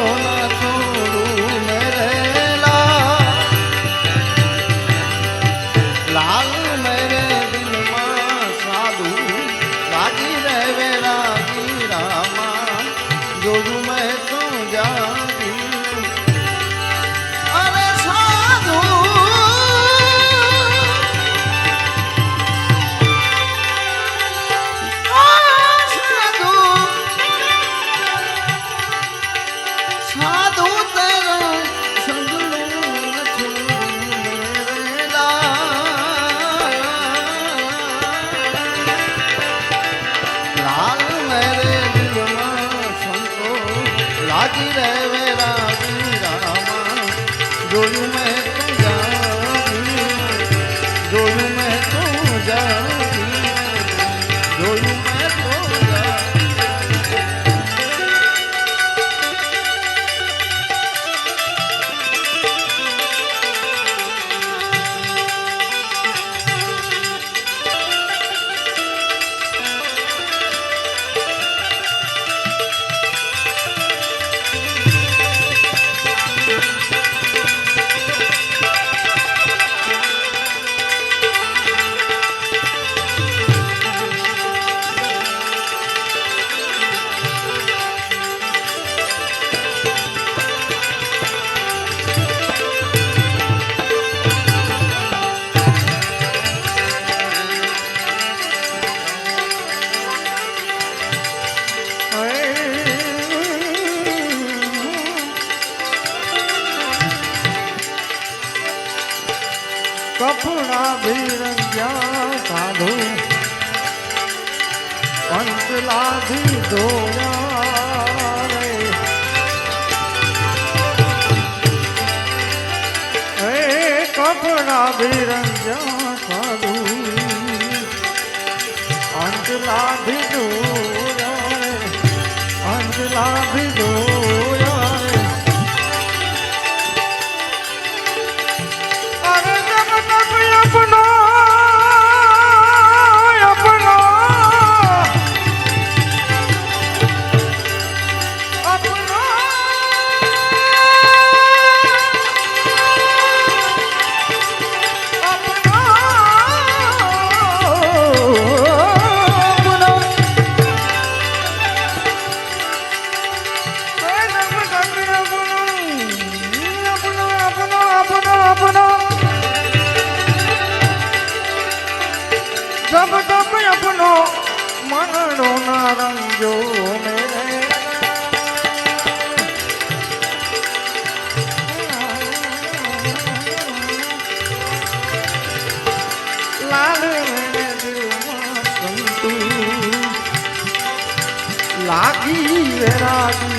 perdona બિરંગ્યા સાધુ પંચલાથી ધોયા રે કપડા બિરંગ્યા સાધુ પંચલાથી ધોયા અંજલાથી ડબ ડબ અપનો મનડો ના રંજો મે લાલ લાગી વેરાગી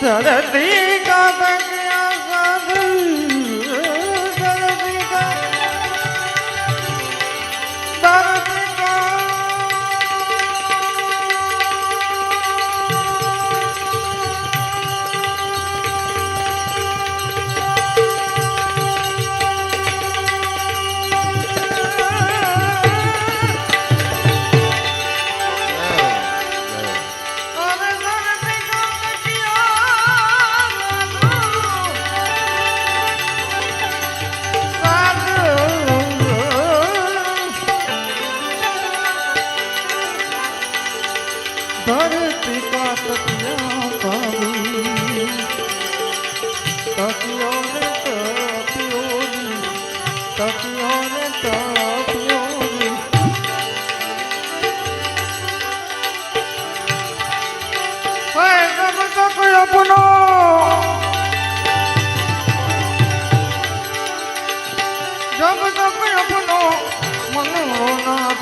సరదీ కాదని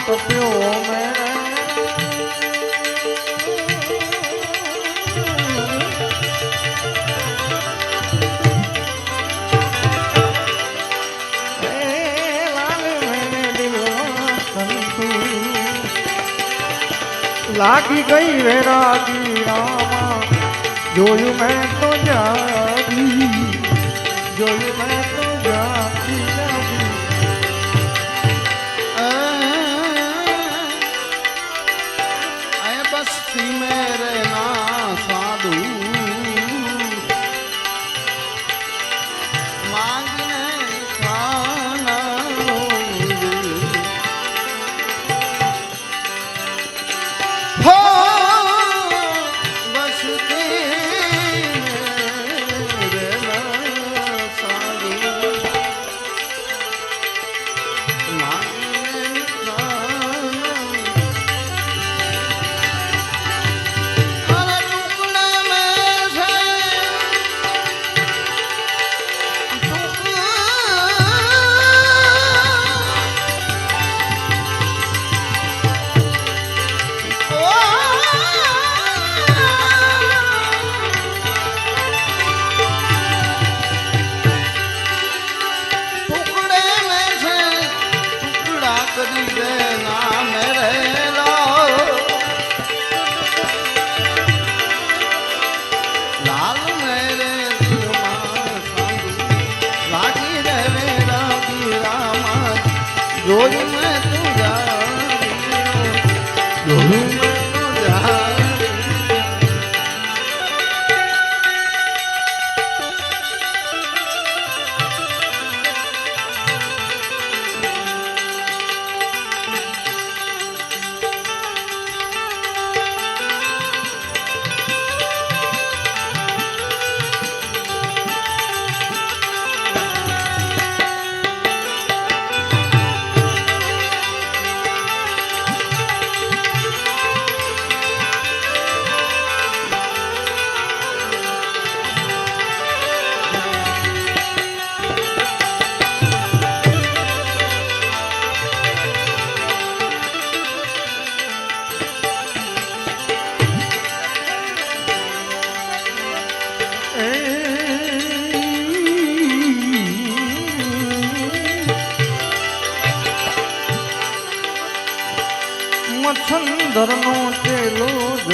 પાટ પ્યો મે લાગી ગઈ વેરાગી રામા. જોયું મેં તો જા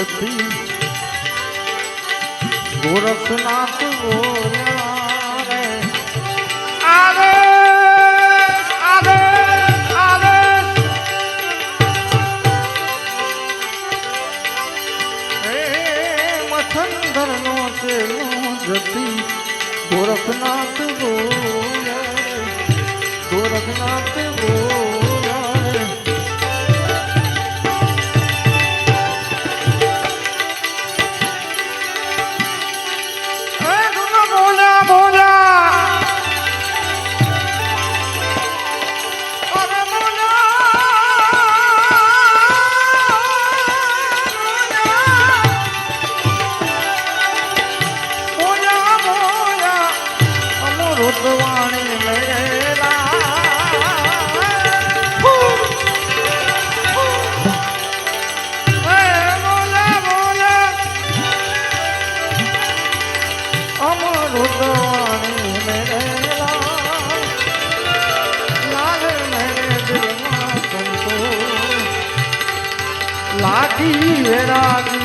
નથી ગોરખનાથ બોલ્યા રે આવે જતી ગોરખનાથ લાગી વેરાગી જોયું